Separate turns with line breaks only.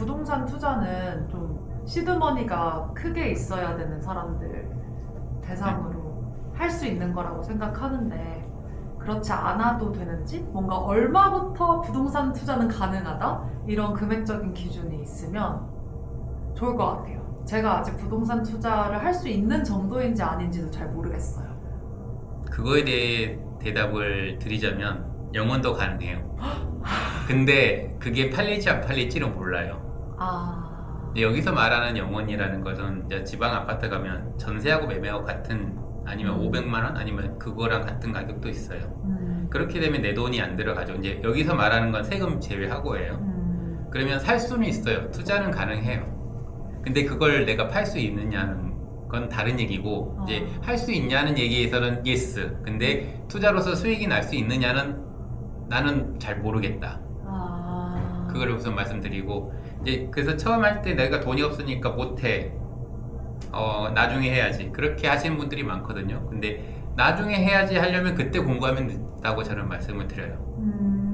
부동산 투자는 좀 시드머니가 크게 있어야 되는 사람들 대상으로 할 수 있는 거라고 생각하는데 그렇지 않아도 되는지 뭔가 얼마부터 부동산 투자는 가능하다 이런 금액적인 기준이 있으면 좋을 것 같아요. 제가 아직 부동산 투자를 할 수 있는 정도인지 아닌지도 잘 모르겠어요.
그거에 대해 대답을 드리자면 영원도 가능해요. 근데 그게 팔릴지 안 팔릴지는 몰라요.
아,
근데 여기서 말하는 영원이라는 것은 이제 지방 아파트 가면 전세하고 매매하고 같은 아니면
음.
500만 원 아니면 그거랑 같은 가격도 있어요.
음,
그렇게 되면 내 돈이 안 들어가죠. 이제 여기서 말하는 건 세금 제외하고예요.
음,
그러면 살 수는 있어요. 투자는 가능해요. 근데 그걸 내가 팔 수 있느냐는 건 다른 얘기고
어.
이제 할 수 있냐는 얘기에서는 yes. 근데 투자로서 수익이 날 수 있느냐는 나는 잘 모르겠다.
아,
그거를 우선 말씀드리고 이제 그래서 처음 할 때 내가 돈이 없으니까 못해. 어 나중에 해야지. 그렇게 하시는 분들이 많거든요. 근데 나중에 해야지 하려면 그때 공부하면 된다고 저는 말씀을 드려요.
음,